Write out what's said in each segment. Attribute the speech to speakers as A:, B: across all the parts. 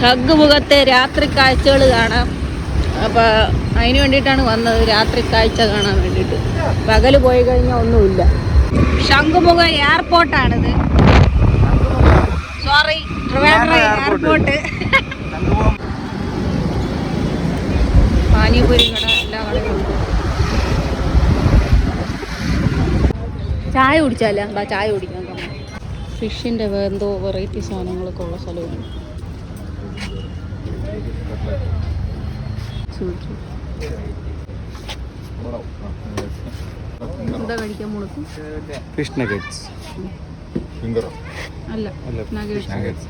A: ഷഗ്മുഖത്തെ രാത്രി കാഴ്ചകൾ കാണാം. അപ്പോൾ അതിന് വേണ്ടിയിട്ടാണ് വന്നത് രാത്രി കാഴ്ച കാണാൻ വേണ്ടിയിട്ട്. പകൽ പോയി കഴിഞ്ഞാൽ ഒന്നുമില്ല. ശംഖുമുഖ എയർപോർട്ടാണിത്. Sorry Trivandrum airport. പാനിപൂരി കട എല്ലാ കടകളും ചായ കുടിച്ചാലേ എന്താ ചായ കുടിക്കാൻ ഫിഷിന്റെ എന്തോ വെറൈറ്റി സാധനങ്ങളൊക്കെ ഉള്ള സ്ഥലമാണ്. സൂചി. എന്താ കഴിക്കാൻ മുളക്കും
B: ഫിഷ് നഗറ്റ്സ്
A: അല്ല
B: നഗറ്റ്സ്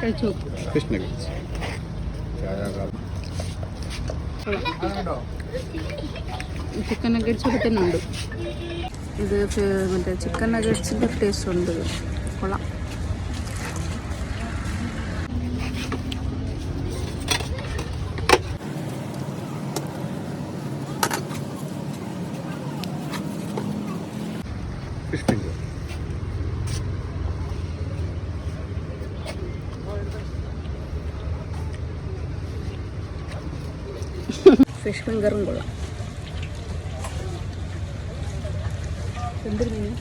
A: കഴിച്ചു.
B: ഫിഷ് നഗറ്റ്സ്
A: ചിക്കൻ നഗറ്റ്സ് ഒക്കെ തന്നെ ഉണ്ട് ഇത് ഫി- മറ്റേ ചിക്കൻ നഗറ്റ്സിന്റെ ടേസ്റ്റ് ഉണ്ട് കൊള്ളാം
B: ഫിഷ് ഫിംഗർ
A: ഫിഷ് ഫിംഗറും കൊള്ളാം എന്തൊരു മീൻ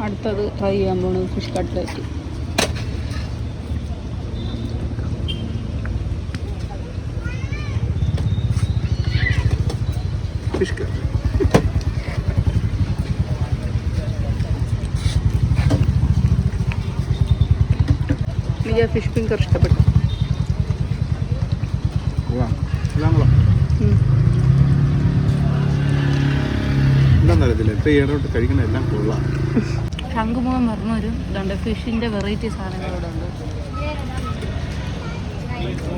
A: അടുത്തത് ട്രൈ ചെയ്യാൻ പോണത് ഫിഷ് കട്ട്ലറ്റ്
B: ഫിഷ് കട്ട്ലറ്റ്
A: എനിക്ക് ആ ഫിഷ് ഫിംഗർ ഇഷ്ടപ്പെട്ടു
B: എല്ലാം കൊള്ളാം
A: ഉം.
B: അറിയത്തില്ല ഇപ്പം ഈയിടോട്ട് കഴിക്കുന്ന എല്ലാം കൊള്ളാം.
A: ശംഖുമുഖം പറഞ്ഞൊരു ഇതുണ്ട്. ഫിഷിന്റെ വെറൈറ്റി സാധനങ്ങളിവിടെ ഉണ്ട്.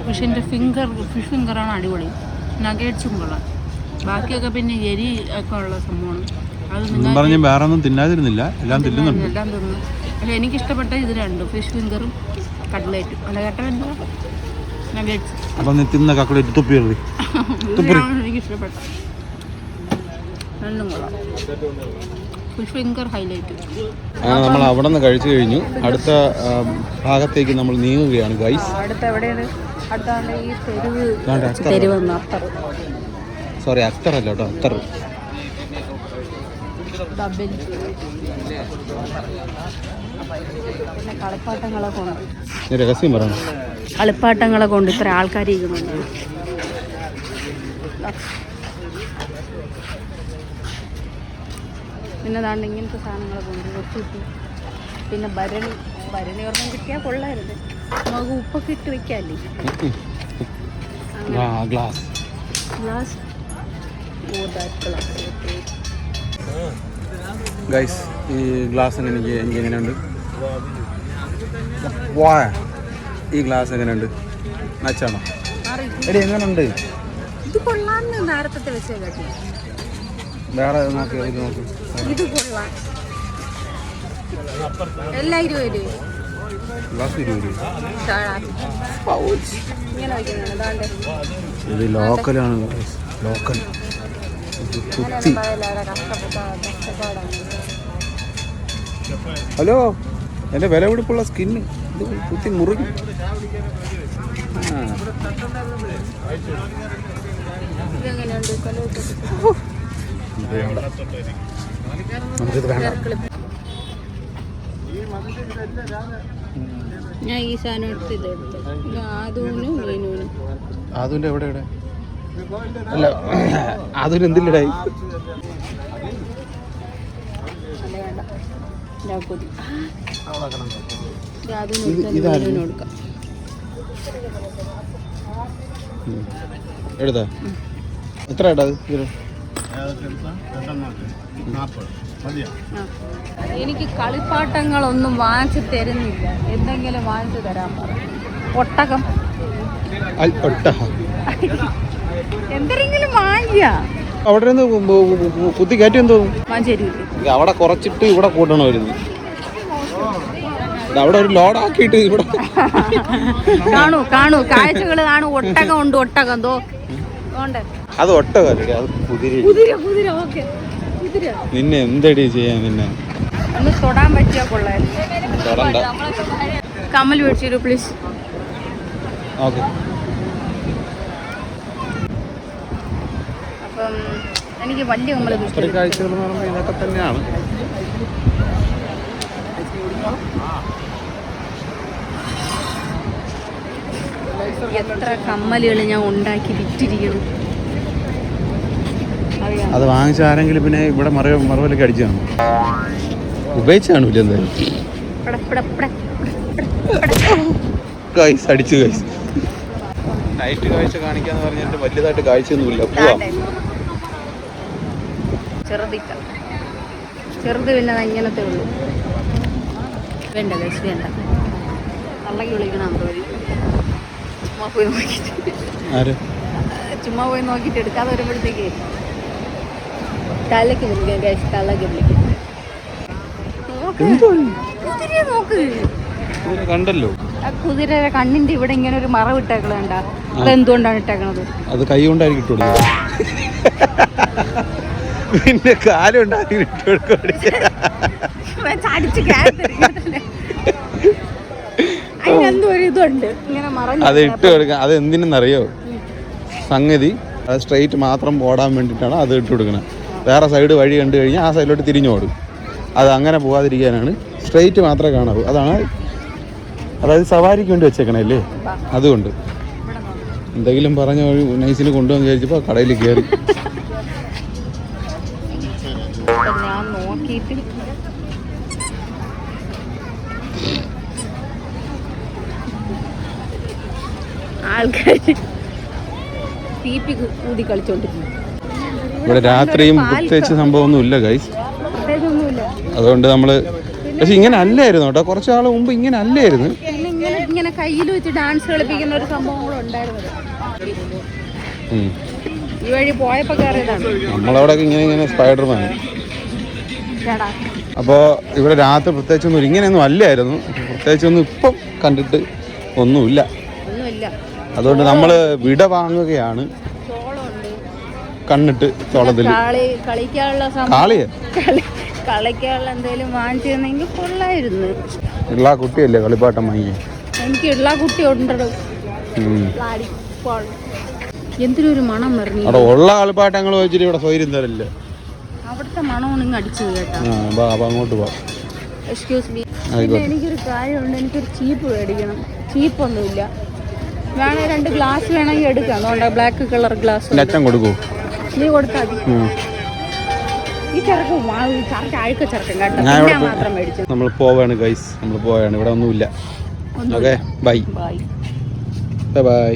A: ഫിഷിന്റെ ഫിംഗർ ഫിഷ് ഫിംഗറാണ് അടിപൊളി. നഗേറ്റ്സും കൊള്ളാം. ബാക്കിയൊക്കെ പിന്നെ എരി ഒക്കെ ഉള്ള സംഭവമാണ്. അത്
B: പറഞ്ഞ് വേറെ ഒന്നും തിന്നാതിരുന്നില്ല. എല്ലാം തിന്നുന്നുണ്ട്.
A: എല്ലാം തിന്നു പക്ഷേ എനിക്കിഷ്ടപ്പെട്ട ഇത് രണ്ടും. ഫിഷ് ഫിംഗറും കട്ട്ലേറ്റും. അല്ല കട്ട എന്താ? നഗേറ്റ്സ്.
B: അപ്പം തിന്ന കക്കളേറ്റ് തുപ്പിയുള്ളി
A: ഇതാണ് എനിക്കിഷ്ടപ്പെട്ട രണ്ടും കൊള്ളാം. ഫിംഗർ ഹൈലൈറ്റ്
B: അങ്ങനെ നമ്മൾ അവിടെ നിന്ന് കഴിച്ചു കഴിഞ്ഞു. അടുത്ത ഭാഗത്തേക്ക് നമ്മൾ നീങ്ങുകയാണ് ഗൈസ്
A: അടുത്ത എവിടെയാണ്? അടുത്താണ് ഈ തെരുവ്.
B: സോറി അക്തർ അല്ല കേട്ടോ അക്തർ രഹസ്യം പറയണം.
A: കളിപ്പാട്ടങ്ങളെ കൊണ്ട് ഇത്ര ആൾക്കാർ ഇരിക്കുന്നുണ്ട്. പിന്നെ അതാണ് ഇങ്ങനത്തെ സാധനങ്ങളൊക്കെ ഉണ്ട്. കിട്ടി പിന്നെ ഭരണി ഭരണി ഓർമ്മ കിട്ടിയാൽ കൊള്ളായിരുന്നു. നമുക്ക് ഉപ്പൊക്കെ ഇട്ട് വെക്കാല്ലേ?
B: Glass
A: glass oh that glass
B: guys ഈ ഗ്ലാസ് എനിക്ക് എനിക്ക് എങ്ങനെയുണ്ട്? വാ ഈ ഗ്ലാസ് എങ്ങനെയുണ്ട്? നച്ചാണോ എടി എങ്ങനെയുണ്ട്?
A: ഇത് കൊള്ളാന്ന് നേരത്തെ വെച്ചേ കേട്ടി.
B: വേറെ നോക്കി ഇത് നോക്കി.
A: ഇത് കൊള്ളാം. എല്ലാം ഇരുപത് രൂപ.
B: ഇത് ലോക്കലാണ്. ലോക്കൽ. കുത്തി. ഹലോ? എന്റെ വില പിടിപ്പുള്ള സ്കിന്ന് ഇത് കുത്തി മുറിഞ്ഞു ആ
A: ഇതെങ്ങനെയുണ്ട്
B: വേണ്ട നമുക്കിത് വേണ്ട
A: ഞാൻ ഈ സാധനം എടുത്ത് ഇത് എടുത്തു. ആദൂനും മീനൂനും
B: ആദുവിന്റെ എവിടെ എവിടെ? അല്ല
A: ആദൂന് എന്തില്ലടായി
B: എടുത്താ? എത്ര.
A: എനിക്ക് കളിപ്പാട്ടങ്ങളൊന്നും വാങ്ങിച്ചു തരുന്നില്ല. എന്തെങ്കിലും വാങ്ങിച്ചു തരാൻ പറ. ഒട്ടകം. എന്തെങ്കിലും വാങ്ങിയാ.
B: അവിടെ നിന്ന് കുത്തി കയറ്റി എന്തോ? അവിടെ കുറച്ചിട്ട് ഇവിടെ കൂട്ടണമായിരുന്നു അവിടെ ഒരു ലോഡാക്കിയിട്ട് ഇവിടെ
A: കാണൂ കാണൂ. കാഴ്ചകൾ കാണൂ. ഒട്ടകം ഉണ്ട് ഒട്ടകം. എന്തോ ഉണ്ട്
B: അത് ഒട്ടകല്ലേ അത് കുതിര.
A: കുതിര കുതിര ഓക്കെ. കുതിര.
B: നിന്നെ എന്തടി ചെയ്യാൻ നിന്നെ?
A: ഒന്ന് തൊടാൻ പറ്റിയാ കൊള്ളായിരുന്നു
B: തൊടണ്ട.
A: കമ്മൽ മേടിച്ചു പ്ലീസ്
B: ഓക്കെ.
A: അപ്പം എനിക്ക് വലിയ കമ്മൽ
B: ഇത്ര കാഴ്ചകൾ ഇതൊക്കെ തന്നെയാണ്.
A: എത്ര കമ്മലുകൾ ഞാൻ ഉണ്ടാക്കി വിറ്റിരിക്കണം അറിയാം
B: അത് വാങ്ങിച്ച ആരെങ്കിലും പിന്നെ ഇവിടെ മറ മറവിലൊക്കെ അടിച്ചു കാണും. ഉപയോഗിച്ച് കാണൂല എന്തായാലും. ഗൈസ് അടിച്ചു ഗൈസ് നൈറ്റ് കാഴ്ച കാണിക്കാന്ന് പറഞ്ഞിട്ട് വലിയതായിട്ട് കാഴ്ചയൊന്നുമില്ല. പോവാം.
A: ചെറുതിക്ക ചെറുത് പിന്നെ അങ്ങനത്തെ ഉള്ളൂ. വേണ്ട കഴിച്ച് വേണ്ട. തള്ളക്ക് വിളിക്കണം ചുമ്മാ പോയി നോക്കിയിട്ട്.
B: ആര്?
A: ചുമ്മാ പോയി നോക്കിയിട്ട് എടുക്കാതെ വരുമ്പോഴത്തേക്ക് തലക്ക് വിളിക്കാം തലക്ക് വിളിക്കാം
B: കണ്ടല്ലോ.
A: കുതിരയുടെ കണ്ണിന്റെ ഇവിടെ ഇങ്ങനെ ഒരു മറ ഇട്ടേക്കണണ്ട? അതെന്തുകൊണ്ടാണ് ഇട്ടേക്കണത്?
B: അത് കൈ കൊണ്ടായിരിക്കും പിന്നെ കാലം ഉണ്ടാക്കി ഇട്ട് കൊടുക്കുക
A: ചടിച്ച് അതിനെന്തോ ഒരു ഇതുണ്ട്. ഇങ്ങനെ മറഞ്ഞു
B: അത് ഇട്ട് കൊടുക്കുക അത് എന്തിനെന്നറിയോ? സംഗതി. അത് സ്ട്രെയിറ്റ് മാത്രം ഓടാൻ വേണ്ടിട്ടാണ് അത് ഇട്ട് കൊടുക്കുന്നത് വേറെ സൈഡ് വഴി കണ്ടു കഴിഞ്ഞാൽ ആ സൈഡിലോട്ട് തിരിഞ്ഞു ഓടും. അത് അങ്ങനെ പോകാതിരിക്കാനാണ് സ്ട്രെയിറ്റ് മാത്രമേ കാണാവൂ. അതാണ് അതായത് സവാരിക്ക് വേണ്ടി വെച്ചേക്കണല്ലേ അതുകൊണ്ട്. എന്തെങ്കിലും പറഞ്ഞ വഴി നൈസിന് കൊണ്ടുവന്ന് വിചാരിച്ചപ്പോൾ കടയിൽ കയറി.
A: ആൾക്കാർ തീപ്പി കൂടി കളിച്ചോണ്ടിരിക്കുന്നു.
B: ഇവിടെ രാത്രിയും പ്രത്യേകിച്ച് സംഭവമൊന്നും ഇല്ല ഗൈസ് അതുകൊണ്ട് നമ്മൾ പക്ഷെ ഇങ്ങനെ അല്ലായിരുന്നു കേട്ടോ. കുറച്ച് നാൾ മുമ്പ് ഇങ്ങനെ അല്ലായിരുന്നു.
A: ഇങ്ങനെ ഇങ്ങനെ കയ്യിൽ വെച്ച് ഡാൻസ് കളിപ്പിക്കുന്ന ഒരു സംഭവം കൂടെ ഉണ്ടായിരുന്നത്.
B: ഉം.
A: ഈ വഴി പോയപ്പോ കയറിയതാണ്.
B: നമ്മളവിടെ ഇങ്ങനെ ഇങ്ങനെ സ്പൈഡർമാൻ.
A: അപ്പോ
B: അപ്പോൾ ഇവിടെ രാത്രി പ്രത്യേകിച്ചൊന്നും ഇങ്ങനെയൊന്നും അല്ലായിരുന്നു. പ്രത്യേകിച്ചൊന്നും ഇപ്പം കണ്ടിട്ട് ഒന്നുമില്ല. അതുകൊണ്ട് നമ്മൾ വിട വാങ്ങുകയാണ് കണ്ണിട്ട് ചോളത്തിൽ.
A: കളിക്കാനുള്ള
B: കാളിയെ
A: കളി? കളിക്കാനുള്ള എന്തെങ്കിലും വാങ്ങിച്ചിരുന്നെങ്കിൽ കൊള്ളായിരുന്നു.
B: ഉള്ള കുട്ടിയല്ലേ കളിപ്പാട്ടം വാങ്ങിയേ?
A: എനിക്ക് ഉള്ള കുട്ടി ഉണ്ടോ
B: ഉം.
A: എന്തിനൊരു മണം പറഞ്ഞു
B: അവിടെ ഉള്ള കളിപ്പാട്ടങ്ങൾ വെച്ചിട്ട് ഇവിടെ സ്വൈര്യം തരില്ല?
A: അവിടുത്തെ മണമാണ് ഇങ്ങ് അടിച്ചു കേട്ടോ.
B: അങ്ങോട്ട് പോവാം
A: എക്സ്ക്യൂസ് മീ എനിക്കൊരു കാര്യമുണ്ട് എനിക്കൊരു ചീപ്പ് മേടിക്കണം. ചീപ്പൊന്നുമില്ല. വേണേ രണ്ട് ഗ്ലാസ് വേണമെങ്കിൽ എടുക്കാം. അതുകൊണ്ട് ബ്ലാക്ക് കളർ ഗ്ലാസ്
B: കൊടുക്കൂ.
A: നീ കൊടുത്താൽ ഈ കേട്ടോ.
B: ഞാൻ
A: മാത്രം മേടിച്ചു.
B: നമ്മൾ പോവാണ് ഗൈസ് നമ്മൾ പോവാണ്. ഇവിടെ ഒന്നുമില്ല. Okay
A: bye
B: bye bye